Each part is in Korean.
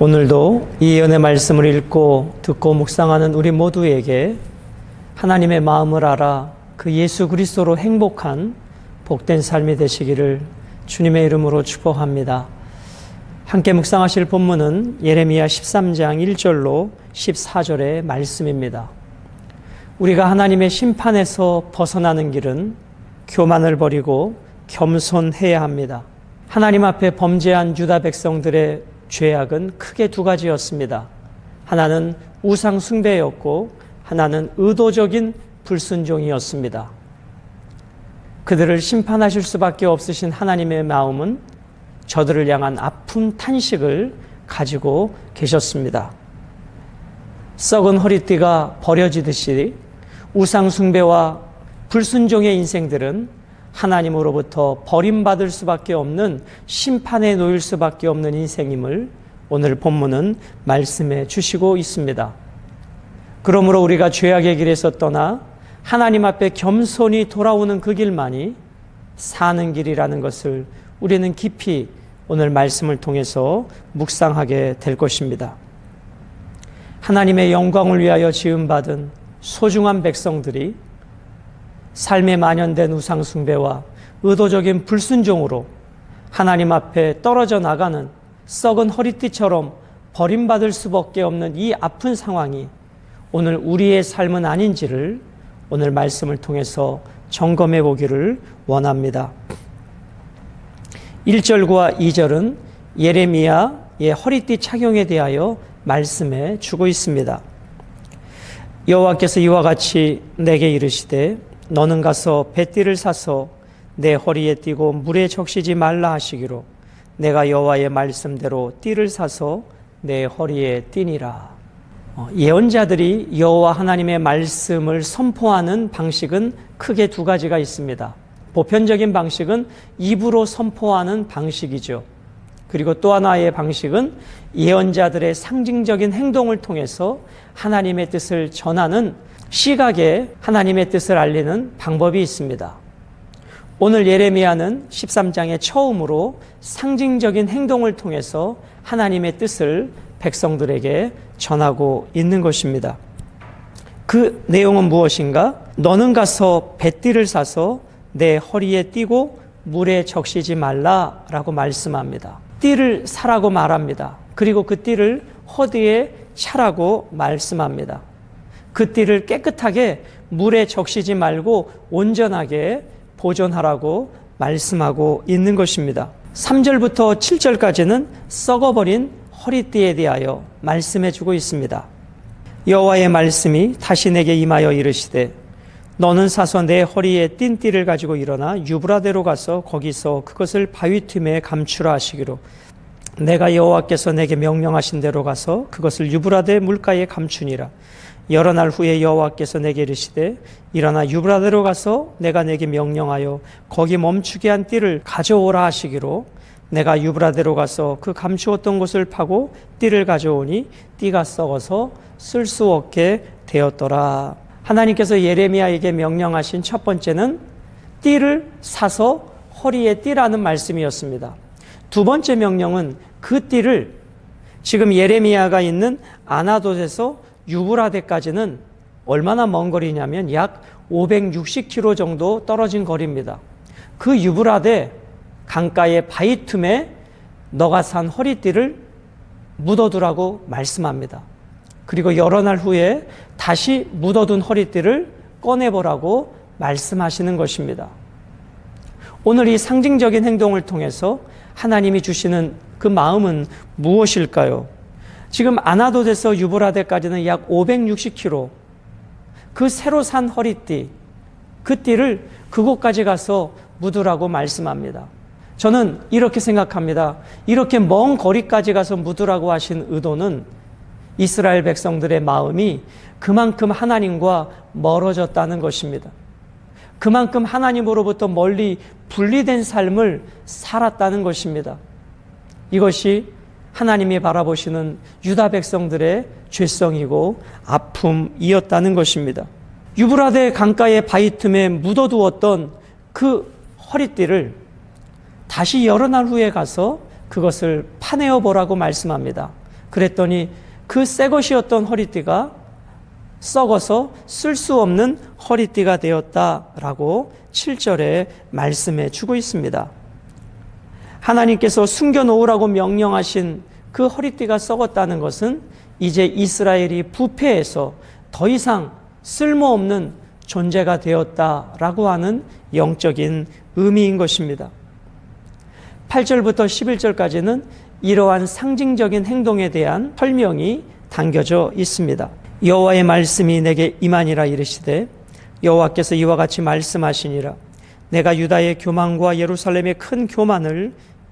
오늘도 이 예언의 말씀을 읽고 듣고 묵상하는 우리 모두에게 하나님의 마음을 알아 그 예수 그리스도로 행복한 복된 삶이 되시기를 주님의 이름으로 축복합니다. 함께 묵상하실 본문은 예레미야 13장 1절로 14절의 말씀입니다. 우리가 하나님의 심판에서 벗어나는 길은 교만을 버리고 겸손해야 합니다. 하나님 앞에 범죄한 유다 백성들의 죄악은 크게 두 가지였습니다. 하나는 우상 숭배였고 하나는 의도적인 불순종이었습니다. 그들을 심판하실 수밖에 없으신 하나님의 마음은 저들을 향한 아픈 탄식을 가지고 계셨습니다. 썩은 허리띠가 버려지듯이 우상숭배와 불순종의 인생들은 하나님으로부터 버림받을 수밖에 없는 심판에 놓일 수밖에 없는 인생임을 오늘 본문은 말씀해 주시고 있습니다. 그러므로 우리가 죄악의 길에서 떠나 하나님 앞에 겸손히 돌아오는 그 길만이 사는 길이라는 것을 우리는 깊이 오늘 말씀을 통해서 묵상하게 될 것입니다. 하나님의 영광을 위하여 지음받은 소중한 백성들이 삶에 만연된 우상숭배와 의도적인 불순종으로 하나님 앞에 떨어져 나가는 썩은 허리띠처럼 버림받을 수밖에 없는 이 아픈 상황이 오늘 우리의 삶은 아닌지를 오늘 말씀을 통해서 점검해 보기를 원합니다. 1절과 2절은 예레미야의 허리띠 착용에 대하여 말씀해 주고 있습니다. 여호와께서 이와 같이 내게 이르시되 너는 가서 배띠를 사서 내 허리에 띠고 물에 적시지 말라 하시기로 내가 여호와의 말씀대로 띠를 사서 내 허리에 띠니라. 어, 예언자들이 여호와 하나님의 말씀을 선포하는 방식은 크게 두 가지가 있습니다. 보편적인 방식은 입으로 선포하는 방식이죠. 그리고 또 하나의 방식은 예언자들의 상징적인 행동을 통해서 하나님의 뜻을 전하는 시각에 하나님의 뜻을 알리는 방법이 있습니다. 오늘 예레미야는 13장의 처음으로 상징적인 행동을 통해서 하나님의 뜻을 백성들에게 전하고 있는 것입니다. 그 내용은 무엇인가? 너는 가서 배띠를 사서 내 허리에 띠고 물에 적시지 말라라고 말씀합니다. 띠를 사라고 말합니다. 그리고 그 띠를 허리에 차라고 말씀합니다. 그 띠를 깨끗하게 물에 적시지 말고 온전하게 보존하라고 말씀하고 있는 것입니다. 3절부터 7절까지는 썩어버린 허리띠에 대하여 말씀해 주고 있습니다. 여호와의 말씀이 다시 내게 임하여 이르시되 너는 사서 내 허리에 띈 띠를 가지고 일어나 유브라데로 가서 거기서 그것을 바위 틈에 감추라 하시기로 내가 여호와께서 내게 명령하신 대로 가서 그것을 유브라데 물가에 감추니라 여러 날 후에 여호와께서 내게 이르시되 일어나 유브라데로 가서 내가 내게 명령하여 거기 멈추게 한 띠를 가져오라 하시기로 내가 유브라데로 가서 그 감추었던 곳을 파고 띠를 가져오니 띠가 썩어서 쓸 수 없게 되었더라. 하나님께서 예레미야에게 명령하신 첫 번째는 띠를 사서 허리에 띠라는 말씀이었습니다. 두 번째 명령은 그 띠를 지금 예레미야가 있는 아나돗에서 유브라데까지는 얼마나 먼 거리냐면 약 560km 정도 떨어진 거리입니다. 그 유브라데 강가의 바위 틈에 너가 산 허리띠를 묻어두라고 말씀합니다. 그리고 여러 날 후에 다시 묻어둔 허리띠를 꺼내보라고 말씀하시는 것입니다. 오늘 이 상징적인 행동을 통해서 하나님이 주시는 그 마음은 무엇일까요? 지금 아나돗에서 유브라데까지는 약 560km. 그 새로 산 허리띠, 그 띠를 그곳까지 가서 묻으라고 말씀합니다. 저는 이렇게 생각합니다. 이렇게 먼 거리까지 가서 묻으라고 하신 의도는 이스라엘 백성들의 마음이 그만큼 하나님과 멀어졌다는 것입니다. 그만큼 하나님으로부터 멀리 분리된 삶을 살았다는 것입니다. 이것이 하나님이 바라보시는 유다 백성들의 죄성이고 아픔이었다는 것입니다. 유브라데 강가의 바위 틈에 묻어두었던 그 허리띠를 다시 여러 날 후에 가서 그것을 파내어 보라고 말씀합니다. 그랬더니 그 새 것이었던 허리띠가 썩어서 쓸 수 없는 허리띠가 되었다라고 7절에 말씀해 주고 있습니다. 하나님께서 숨겨놓으라고 명령하신 그 허리띠가 썩었다는 것은 이제 이스라엘이 부패해서 더 이상 쓸모없는 존재가 되었다라고 하는 영적인 의미인 것입니다. 8절부터 11절까지는 이러한 상징적인 행동에 대한 설명이 담겨져 있습니다. 여호와의 말씀이 내게 임하니라 이르시되 여호와께서 이와 같이 말씀하시니라 내가 유다의 교만과 예루살렘의 큰 교만을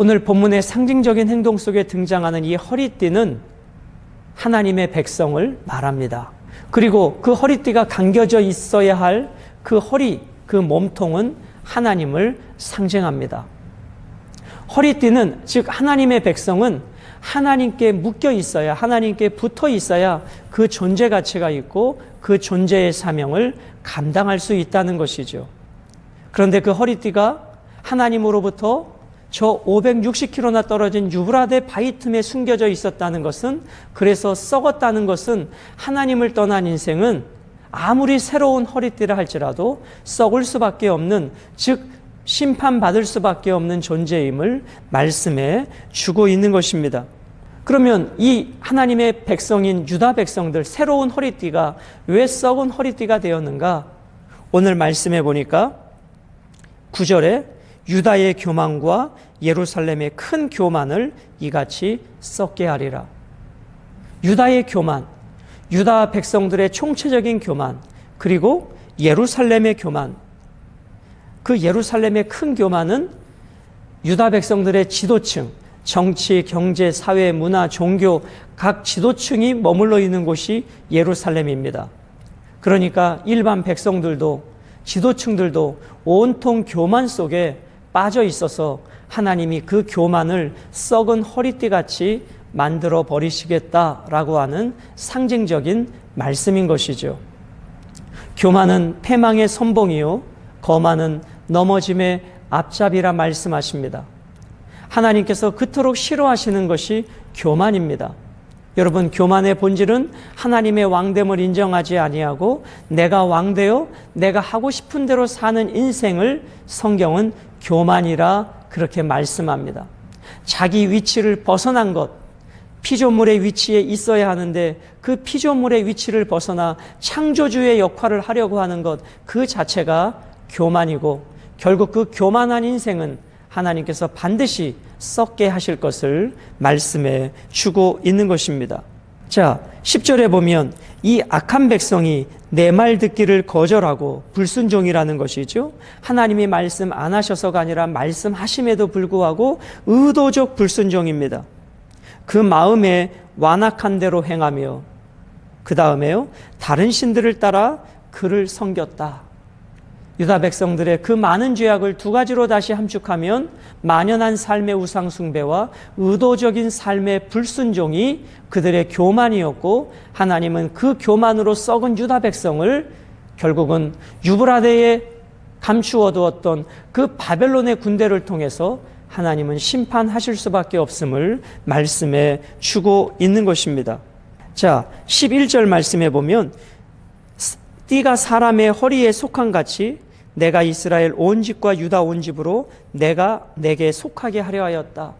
오늘 본문의 상징적인 행동 속에 등장하는 이 허리띠는 하나님의 백성을 말합니다. 그리고 그 허리띠가 감겨져 있어야 할 그 허리, 그 몸통은 하나님을 상징합니다. 허리띠는 즉 하나님의 백성은 하나님께 묶여 있어야 하나님께 붙어 있어야 그 존재 가치가 있고 그 존재의 사명을 감당할 수 있다는 것이죠. 그런데 그 허리띠가 하나님으로부터 저 560km나 떨어진 유브라데 바위 틈에 숨겨져 있었다는 것은 그래서 썩었다는 것은 하나님을 떠난 인생은 아무리 새로운 허리띠라 할지라도 썩을 수밖에 없는 즉 심판받을 수밖에 없는 존재임을 말씀해 주고 있는 것입니다. 그러면 이 하나님의 백성인 유다 백성들 새로운 허리띠가 왜 썩은 허리띠가 되었는가? 오늘 말씀해 보니까 9절에 유다의 교만과 예루살렘의 큰 교만을 이같이 썩게 하리라. 유다의 교만, 유다 백성들의 총체적인 교만, 그리고 예루살렘의 교만, 그 예루살렘의 큰 교만은 유다 백성들의 지도층, 정치, 경제, 사회, 문화, 종교 각 지도층이 머물러 있는 곳이 예루살렘입니다. 그러니까 일반 백성들도 지도층들도 온통 교만 속에 빠져 있어서 하나님이 그 교만을 썩은 허리띠 같이 만들어 버리시겠다라고 하는 상징적인 말씀인 것이죠. 교만은 패망의 선봉이요, 거만은 넘어짐의 앞잡이라 말씀하십니다. 하나님께서 그토록 싫어하시는 것이 교만입니다. 여러분 교만의 본질은 하나님의 왕됨을 인정하지 아니하고 내가 왕되어 내가 하고 싶은 대로 사는 인생을 성경은 교만이라 그렇게 말씀합니다. 자기 위치를 벗어난 것, 피조물의 위치에 있어야 하는데 그 피조물의 위치를 벗어나 창조주의 역할을 하려고 하는 것 그 자체가 교만이고 결국 그 교만한 인생은 하나님께서 반드시 썩게 하실 것을 말씀해 주고 있는 것입니다. 자, 10절에 보면 이 악한 백성이 내 말 듣기를 거절하고 불순종이라는 것이죠. 하나님이 말씀 안 하셔서가 아니라 말씀하심에도 불구하고 의도적 불순종입니다. 그 마음에 완악한 대로 행하며 그 다음에요. 다른 신들을 따라 그를 섬겼다. 유다 백성들의 그 많은 죄악을 두 가지로 다시 함축하면 만연한 삶의 우상 숭배와 의도적인 삶의 불순종이 그들의 교만이었고 하나님은 그 교만으로 썩은 유다 백성을 결국은 유브라데에 감추어 두었던 그 바벨론의 군대를 통해서 하나님은 심판하실 수밖에 없음을 말씀해 주고 있는 것입니다. 자, 11절 말씀해 보면 띠가 사람의 허리에 속한 같이 내가 이스라엘 온 집과 유다 온 집으로 내가 내게 속하게 하려 하였다.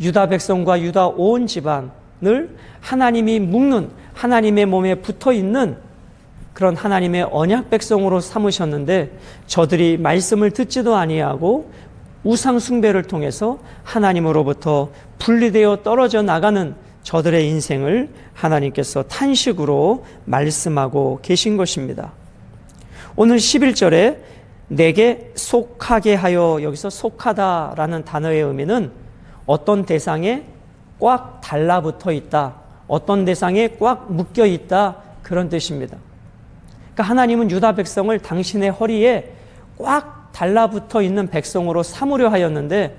유다 백성과 유다 온 집안을 하나님이 묶는 하나님의 몸에 붙어 있는 그런 하나님의 언약 백성으로 삼으셨는데 저들이 말씀을 듣지도 아니하고 우상 숭배를 통해서 하나님으로부터 분리되어 떨어져 나가는 저들의 인생을 하나님께서 탄식으로 말씀하고 계신 것입니다. 오늘 11절에 내게 속하게 하여 여기서 속하다라는 단어의 의미는 어떤 대상에 꽉 달라붙어 있다. 어떤 대상에 꽉 묶여 있다. 그런 뜻입니다. 그러니까 하나님은 유다 백성을 당신의 허리에 꽉 달라붙어 있는 백성으로 삼으려 하였는데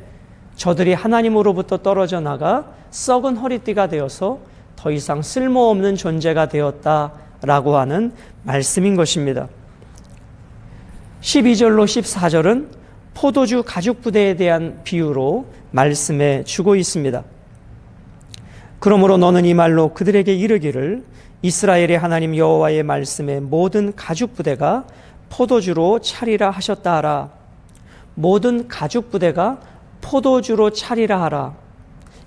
저들이 하나님으로부터 떨어져 나가 썩은 허리띠가 되어서 더 이상 쓸모없는 존재가 되었다라고 하는 말씀인 것입니다. 12절로 14절은 포도주 가죽 부대에 대한 비유로 말씀해 주고 있습니다. 그러므로 너는 이 말로 그들에게 이르기를 이스라엘의 하나님 여호와의 말씀에 모든 가죽 부대가 포도주로 차리라 하셨다 하라. 모든 가죽 부대가 포도주로 차리라 하라.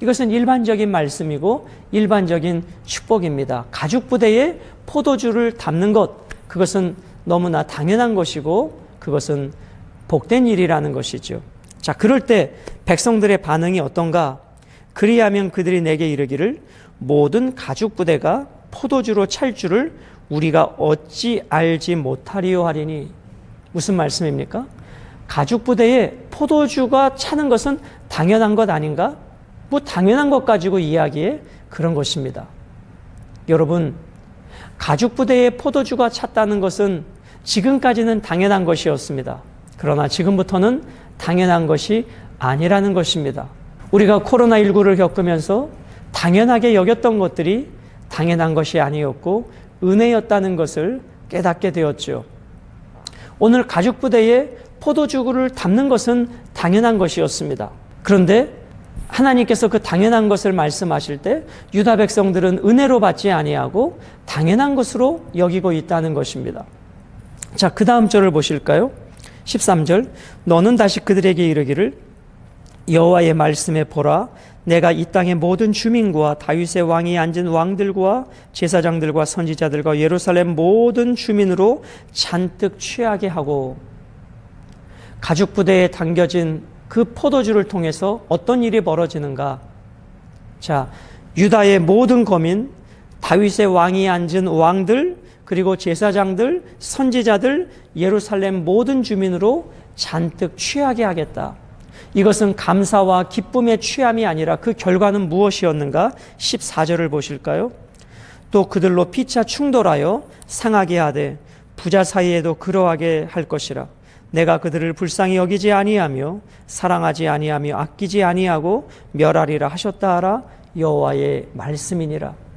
이것은 일반적인 말씀이고 일반적인 축복입니다. 가죽 부대에 포도주를 담는 것, 그것은 너무나 당연한 것이고 그것은 복된 일이라는 것이죠. 자, 그럴 때 백성들의 반응이 어떤가? 그리하면 그들이 내게 이르기를 모든 가죽 부대가 포도주로 찰 줄을 우리가 어찌 알지 못하리요 하리니 무슨 말씀입니까? 가죽 부대에 포도주가 차는 것은 당연한 것 아닌가? 뭐 당연한 것 가지고 이야기해 그런 것입니다. 여러분, 가죽 부대에 포도주가 찼다는 것은 지금까지는 당연한 것이었습니다. 그러나 지금부터는 당연한 것이 아니라는 것입니다. 우리가 코로나19를 겪으면서 당연하게 여겼던 것들이 당연한 것이 아니었고 은혜였다는 것을 깨닫게 되었죠. 오늘 가죽 부대에 포도주를 담는 것은 당연한 것이었습니다. 그런데 하나님께서 그 당연한 것을 말씀하실 때 유다 백성들은 은혜로 받지 아니하고 당연한 것으로 여기고 있다는 것입니다. 자, 그 다음 절을 보실까요? 13절. 너는 다시 그들에게 이르기를 여호와의 말씀에 보라 내가 이 땅의 모든 주민과 다윗의 왕이 앉은 왕들과 제사장들과 선지자들과 예루살렘 모든 주민으로 잔뜩 취하게 하고 가죽 부대에 당겨진 그 포도주를 통해서 어떤 일이 벌어지는가? 자, 유다의 모든 거민, 다윗의 왕이 앉은 왕들, 그리고 제사장들, 선지자들, 예루살렘 모든 주민으로 잔뜩 취하게 하겠다. 이것은 감사와 기쁨의 취함이 아니라 그 결과는 무엇이었는가? 14절을 보실까요? 또 그들로 피차 충돌하여 상하게 하되 부자 사이에도 그러하게 할 것이라. 내가 그들을 불쌍히 여기지 아니하며 사랑하지 아니하며 아끼지 아니하고 멸하리라 하셨다 하라 여호와의 말씀이니라.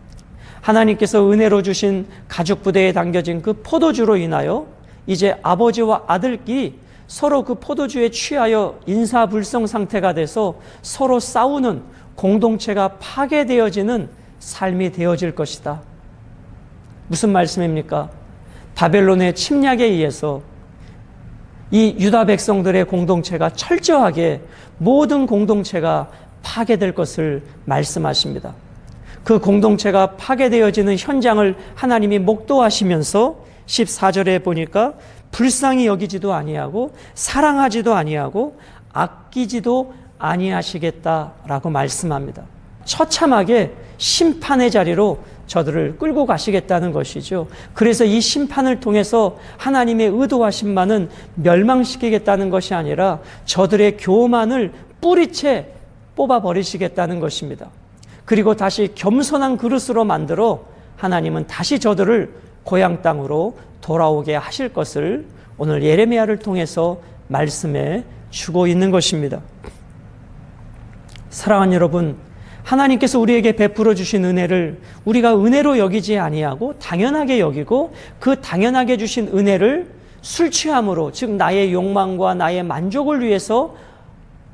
하나님께서 은혜로 주신 가죽 부대에 담겨진 그 포도주로 인하여 이제 아버지와 아들끼리 서로 그 포도주에 취하여 인사불성 상태가 돼서 서로 싸우는 공동체가 파괴되어지는 삶이 되어질 것이다. 무슨 말씀입니까? 바벨론의 침략에 의해서 이 유다 백성들의 공동체가 철저하게 모든 공동체가 파괴될 것을 말씀하십니다. 그 공동체가 파괴되어지는 현장을 하나님이 목도하시면서 14절에 보니까 불쌍히 여기지도 아니하고 사랑하지도 아니하고 아끼지도 아니하시겠다라고 말씀합니다. 처참하게 심판의 자리로 저들을 끌고 가시겠다는 것이죠. 그래서 이 심판을 통해서 하나님의 의도하신 바는 멸망시키겠다는 것이 아니라 저들의 교만을 뿌리채 뽑아 버리시겠다는 것입니다. 그리고 다시 겸손한 그릇으로 만들어 하나님은 다시 저들을 고향 땅으로 돌아오게 하실 것을 오늘 예레미야를 통해서 말씀해 주고 있는 것입니다. 사랑하는 여러분, 하나님께서 우리에게 베풀어 주신 은혜를 우리가 은혜로 여기지 아니하고 당연하게 여기고 그 당연하게 주신 은혜를 술 취함으로 즉 나의 욕망과 나의 만족을 위해서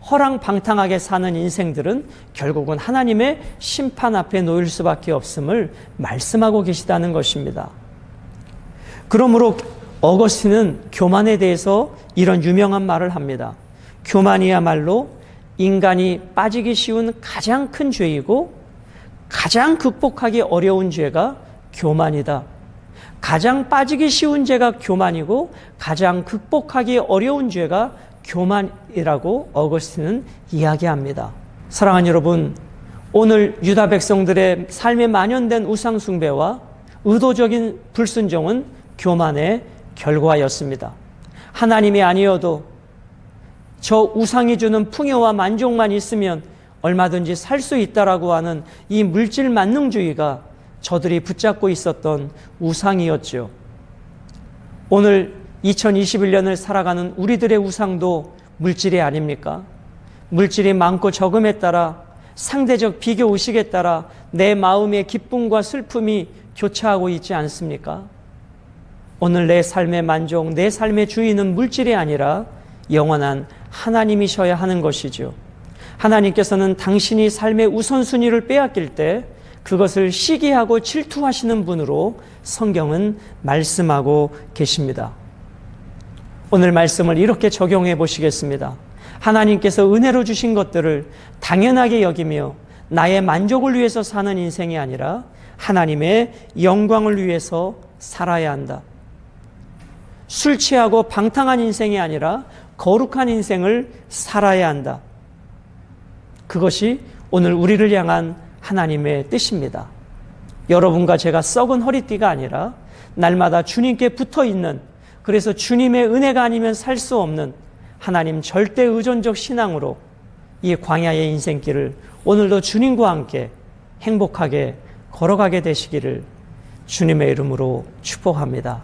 허랑방탕하게 사는 인생들은 결국은 하나님의 심판 앞에 놓일 수밖에 없음을 말씀하고 계시다는 것입니다. 그러므로 어거스틴은 교만에 대해서 이런 유명한 말을 합니다. 교만이야말로 인간이 빠지기 쉬운 가장 큰 죄이고 가장 극복하기 어려운 죄가 교만이다. 가장 빠지기 쉬운 죄가 교만이고 가장 극복하기 어려운 죄가 교만이라고 어거스틴은 이야기합니다. 사랑하는 여러분, 오늘 유다 백성들의 삶에 만연된 우상 숭배와 의도적인 불순종은 교만의 결과였습니다. 하나님이 아니어도 저 우상이 주는 풍요와 만족만 있으면 얼마든지 살 수 있다라고 하는 이 물질 만능주의가 저들이 붙잡고 있었던 우상이었죠. 오늘 2021년을 살아가는 우리들의 우상도 물질이 아닙니까? 물질이 많고 적음에 따라 상대적 비교 의식에 따라 내 마음의 기쁨과 슬픔이 교차하고 있지 않습니까? 오늘 내 삶의 만족, 내 삶의 주인은 물질이 아니라 영원한 하나님이셔야 하는 것이죠. 하나님께서는 당신이 삶의 우선순위를 빼앗길 때 그것을 시기하고 질투하시는 분으로 성경은 말씀하고 계십니다. 오늘 말씀을 이렇게 적용해 보시겠습니다. 하나님께서 은혜로 주신 것들을 당연하게 여기며 나의 만족을 위해서 사는 인생이 아니라 하나님의 영광을 위해서 살아야 한다. 술 취하고 방탕한 인생이 아니라 거룩한 인생을 살아야 한다. 그것이 오늘 우리를 향한 하나님의 뜻입니다. 여러분과 제가 썩은 허리띠가 아니라 날마다 주님께 붙어 있는 그래서 주님의 은혜가 아니면 살 수 없는 하나님 절대 의존적 신앙으로 이 광야의 인생길을 오늘도 주님과 함께 행복하게 걸어가게 되시기를 주님의 이름으로 축복합니다.